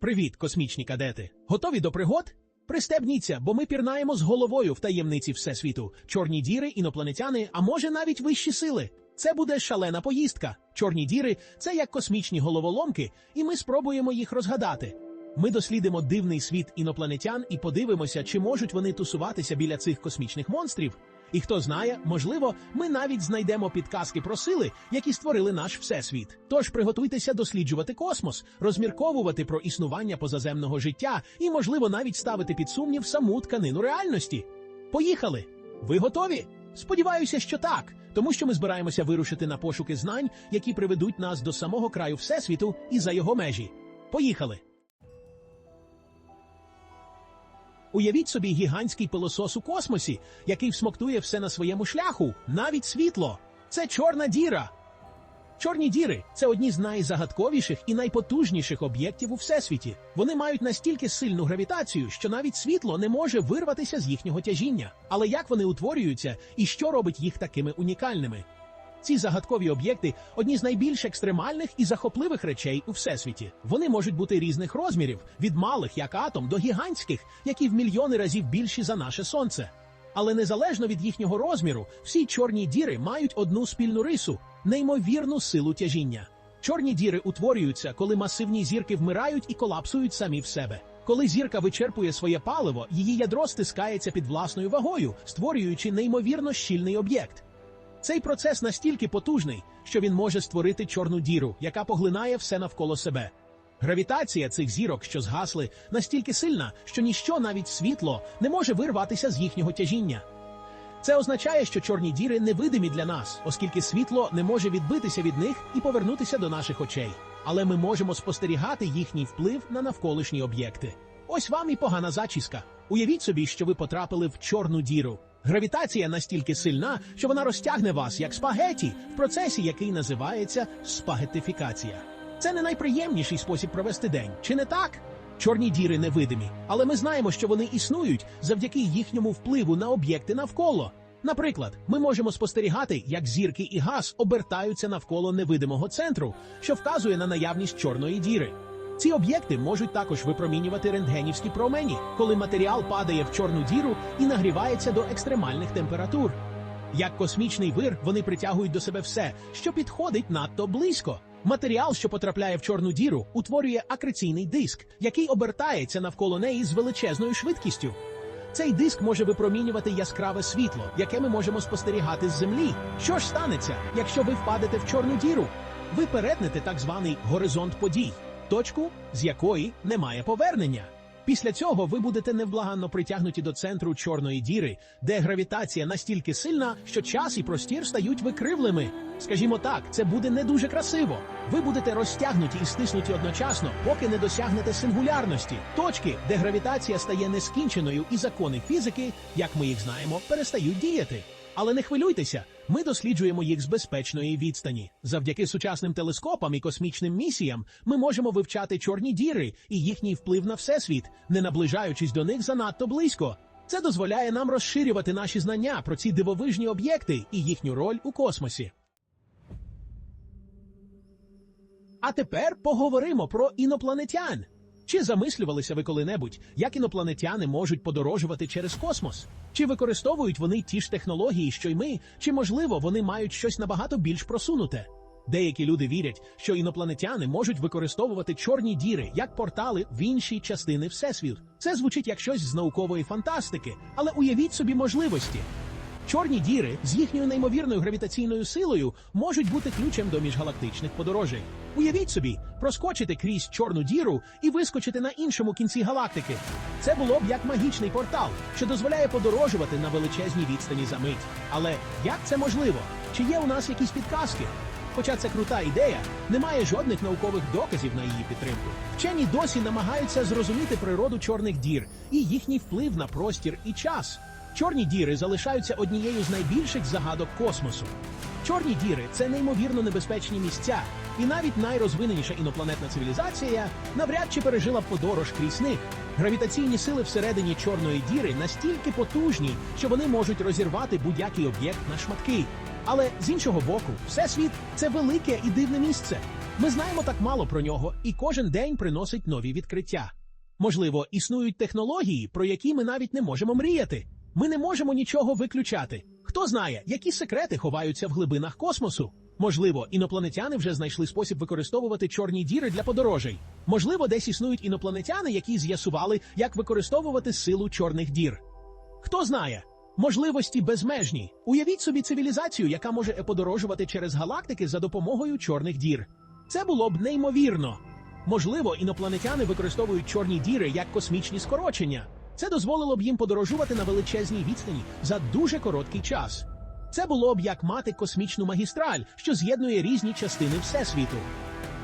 Привіт, космічні кадети! Готові до пригод? Пристебніться, бо ми пірнаємо з головою в таємниці Всесвіту, чорні діри, інопланетяни, а може навіть вищі сили. Це буде шалена поїздка. Чорні діри це як космічні головоломки, і ми спробуємо їх розгадати. Ми дослідимо дивний світ інопланетян і подивимося, чи можуть вони тусуватися біля цих космічних монстрів. І хто знає, можливо, ми навіть знайдемо підказки про сили, які створили наш всесвіт. Тож приготуйтеся досліджувати космос, розмірковувати про існування позаземного життя і, можливо, навіть ставити під сумнів саму тканину реальності. Поїхали! Ви готові? Сподіваюся, що так, тому що ми збираємося вирушити на пошуки знань, які приведуть нас до самого краю всесвіту і за його межі. Поїхали! Уявіть собі гігантський пилосос у космосі, який всмоктує все на своєму шляху, навіть світло. Це чорна діра. Чорні діри це одні з найзагадковіших і найпотужніших об'єктів у всесвіті. Вони мають настільки сильну гравітацію, що навіть світло не може вирватися з їхнього тяжіння. Але як вони утворюються і що робить їх такими унікальними? Ці загадкові об'єкти одні з найбільш екстремальних і захопливих речей у всесвіті. Вони можуть бути різних розмірів, від малих, як атом, до гігантських, які в мільйони разів більші за наше сонце. Але незалежно від їхнього розміру, всі чорні діри мають одну спільну рису неймовірну силу тяжіння. Чорні діри утворюються, коли масивні зірки вмирають і колапсують самі в себе. Коли зірка вичерпує своє паливо, її ядро стискається під власною вагою, створюючи неймовірно щільний об'єкт. Цей процес настільки потужний, що він може створити чорну діру, яка поглинає все навколо себе. Гравітація цих зірок, що згасли, настільки сильна, що ніщо, навіть світло, не може вирватися з їхнього тяжіння. Це означає, що чорні діри невидимі для нас, оскільки світло не може відбитися від них і повернутися до наших очей. Але ми можемо спостерігати їхній вплив на навколишні об'єкти. Ось вам і погана зачіска. Уявіть собі, що ви потрапили в чорну діру. Гравітація настільки сильна, що вона розтягне вас як спагеті в процесі, який називається спагетифікація. Це не найприємніший спосіб провести день, чи не так? Чорні діри невидимі, але ми знаємо, що вони існують завдяки їхньому впливу на об'єкти навколо. Наприклад, ми можемо спостерігати, як зірки і газ обертаються навколо невидимого центру, що вказує на наявність чорної діри. Ці об'єкти можуть також випромінювати рентгенівські промені, коли матеріал падає в чорну діру і нагрівається до екстремальних температур. Як космічний вир, вони притягують до себе все, що підходить надто близько. Матеріал, що потрапляє в чорну діру, утворює акреційний диск, який обертається навколо неї з величезною швидкістю. Цей диск може випромінювати яскраве світло, яке ми можемо спостерігати з землі. Що ж станеться, якщо ви впадете в чорну діру? Ви перетнете так званий горизонт подій, точку, з якої немає повернення. Після цього ви будете невблаганно притягнуті до центру чорної діри, де гравітація настільки сильна, що час і простір стають викривлими. Скажімо так, це буде не дуже красиво. Ви будете розтягнуті і стиснуті одночасно, поки не досягнете сингулярності, точки, де гравітація стає нескінченою і закони фізики, як ми їх знаємо, перестають діяти. Але не хвилюйтеся, ми досліджуємо їх з безпечної відстані. Завдяки сучасним телескопам і космічним місіям ми можемо вивчати чорні діри і їхній вплив на всесвіт, не наближаючись до них занадто близько. Це дозволяє нам розширювати наші знання про ці дивовижні об'єкти і їхню роль у космосі. А тепер поговоримо про інопланетян. Чи замислювалися ви коли-небудь, як інопланетяни можуть подорожувати через космос? Чи використовують вони ті ж технології, що й ми, чи можливо вони мають щось набагато більш просунуте? Деякі люди вірять, що інопланетяни можуть використовувати чорні діри як портали в інші частини всесвіту. Це звучить як щось з наукової фантастики, але уявіть собі можливості. Чорні діри з їхньою неймовірною гравітаційною силою можуть бути ключем до міжгалактичних подорожей. Уявіть собі, проскочити крізь чорну діру і вискочити на іншому кінці галактики. Це було б як магічний портал, що дозволяє подорожувати на величезній відстані за мить. Але як це можливо? Чи є у нас якісь підказки? Хоча це крута ідея, немає жодних наукових доказів на її підтримку. Вчені досі намагаються зрозуміти природу чорних дір і їхній вплив на простір і час. Чорні діри залишаються однією з найбільших загадок космосу. Чорні діри це неймовірно небезпечні місця, і навіть найрозвиненіша інопланетна цивілізація навряд чи пережила подорож крізь них. Гравітаційні сили всередині чорної діри настільки потужні, що вони можуть розірвати будь-який об'єкт на шматки. Але з іншого боку, всесвіт це велике і дивне місце. Ми знаємо так мало про нього, і кожен день приносить нові відкриття. Можливо, існують технології, про які ми навіть не можемо мріяти. Ми не можемо нічого виключати. Хто знає, які секрети ховаються в глибинах космосу? Можливо, інопланетяни вже знайшли спосіб використовувати чорні діри для подорожей. Можливо, десь існують інопланетяни, які з'ясували, як використовувати силу чорних дір. Хто знає? Можливості безмежні. Уявіть собі цивілізацію, яка може подорожувати через галактики за допомогою чорних дір. Це було б неймовірно. Можливо, інопланетяни використовують чорні діри як космічні скорочення. Це дозволило б їм подорожувати на величезній відстані за дуже короткий час. Це було б як мати космічну магістраль, що з'єднує різні частини Всесвіту.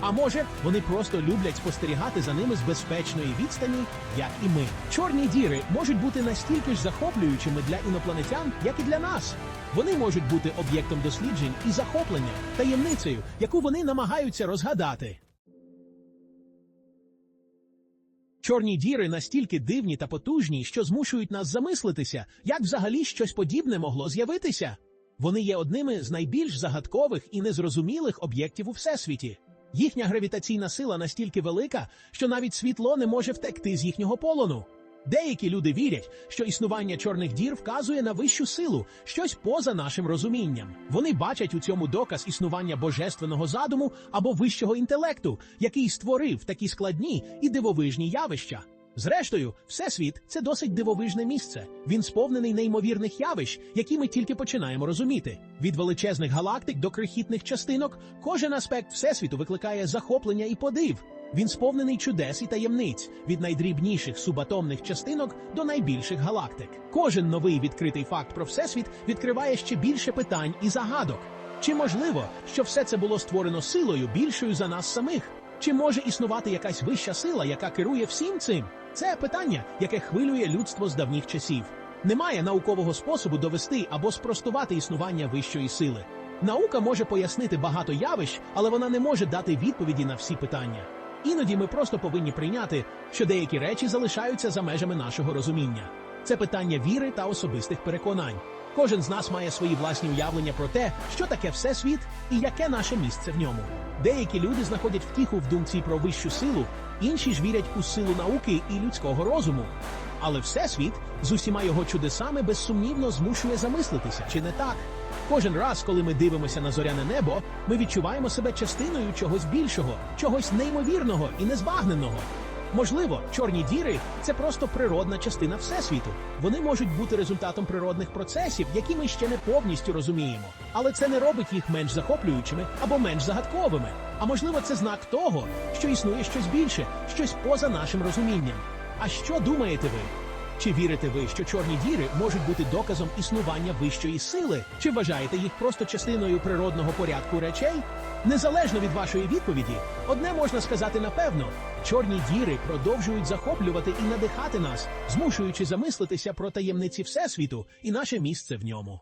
А може, вони просто люблять спостерігати за ними з безпечної відстані, як і ми. Чорні діри можуть бути настільки ж захоплюючими для інопланетян, як і для нас. Вони можуть бути об'єктом досліджень і захоплення, таємницею, яку вони намагаються розгадати. Чорні діри настільки дивні та потужні, що змушують нас замислитися, як взагалі щось подібне могло з'явитися. Вони є одними з найбільш загадкових і незрозумілих об'єктів у всесвіті. Їхня гравітаційна сила настільки велика, що навіть світло не може втекти з їхнього полону. Деякі люди вірять, що існування чорних дір вказує на вищу силу, щось поза нашим розумінням. Вони бачать у цьому доказ існування божественного задуму або вищого інтелекту, який створив такі складні і дивовижні явища. Зрештою, всесвіт це досить дивовижне місце. Він сповнений неймовірних явищ, які ми тільки починаємо розуміти. Від величезних галактик до крихітних частинок, кожен аспект всесвіту викликає захоплення і подив. Він сповнений чудес і таємниць від найдрібніших субатомних частинок до найбільших галактик. Кожен новий відкритий факт про всесвіт відкриває ще більше питань і загадок. Чи можливо, що все це було створено силою більшою за нас самих? Чи може існувати якась вища сила, яка керує всім цим? Це питання, яке хвилює людство з давніх часів. Немає наукового способу довести або спростувати існування вищої сили. Наука може пояснити багато явищ, але вона не може дати відповіді на всі питання. Іноді ми просто повинні прийняти, що деякі речі залишаються за межами нашого розуміння. Це питання віри та особистих переконань. Кожен з нас має свої власні уявлення про те, що таке всесвіт і яке наше місце в ньому. Деякі люди знаходять втіху в думці про вищу силу, інші ж вірять у силу науки і людського розуму. Але всесвіт з усіма його чудесами безсумнівно змушує замислитися, чи не так? Кожен раз, коли ми дивимося на зоряне небо, ми відчуваємо себе частиною чогось більшого, чогось неймовірного і незбагненого. Можливо, чорні діри це просто природна частина всесвіту. Вони можуть бути результатом природних процесів, які ми ще не повністю розуміємо. Але це не робить їх менш захоплюючими або менш загадковими. А можливо, це знак того, що існує щось більше, щось поза нашим розумінням. А що думаєте ви? Чи вірите ви, що чорні діри можуть бути доказом існування вищої сили? Чи вважаєте їх просто частиною природного порядку речей? Незалежно від вашої відповіді, одне можна сказати напевно: чорні діри продовжують захоплювати і надихати нас, змушуючи замислитися про таємниці Всесвіту і наше місце в ньому.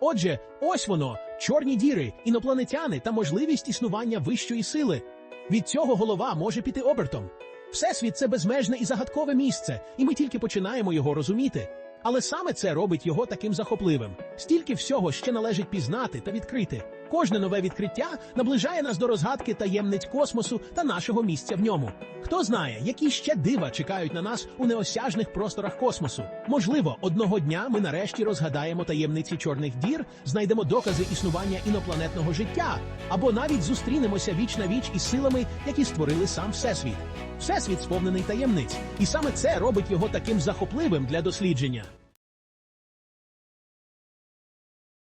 Отже, ось воно, чорні діри, інопланетяни та можливість існування вищої сили. Від цього голова може піти обертом. Всесвіт це безмежне і загадкове місце, і ми тільки починаємо його розуміти. Але саме це робить його таким захопливим. Стільки всього ще належить пізнати та відкрити. Кожне нове відкриття наближає нас до розгадки таємниць космосу та нашого місця в ньому. Хто знає, які ще дива чекають на нас у неосяжних просторах космосу. Можливо, одного дня ми нарешті розгадаємо таємниці чорних дір, знайдемо докази існування інопланетного життя, або навіть зустрінемося віч на віч із силами, які створили сам Всесвіт. Всесвіт сповнений таємниць, і саме це робить його таким захопливим для дослідження.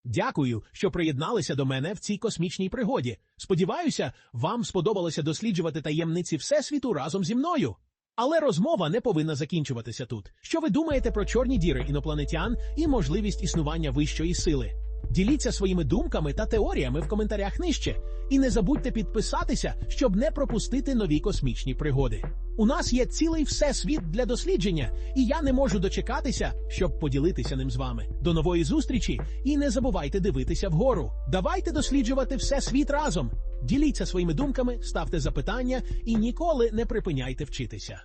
Дякую, що приєдналися до мене в цій космічній пригоді. Сподіваюся, вам сподобалося досліджувати таємниці Всесвіту разом зі мною. Але розмова не повинна закінчуватися тут. Що ви думаєте про чорні діри інопланетян і можливість існування вищої сили? Діліться своїми думками та теоріями в коментарях нижче. І не забудьте підписатися, щоб не пропустити нові космічні пригоди. У нас є цілий всесвіт для дослідження, і я не можу дочекатися, щоб поділитися ним з вами. До нової зустрічі і не забувайте дивитися вгору. Давайте досліджувати всесвіт разом. Діліться своїми думками, ставте запитання і ніколи не припиняйте вчитися.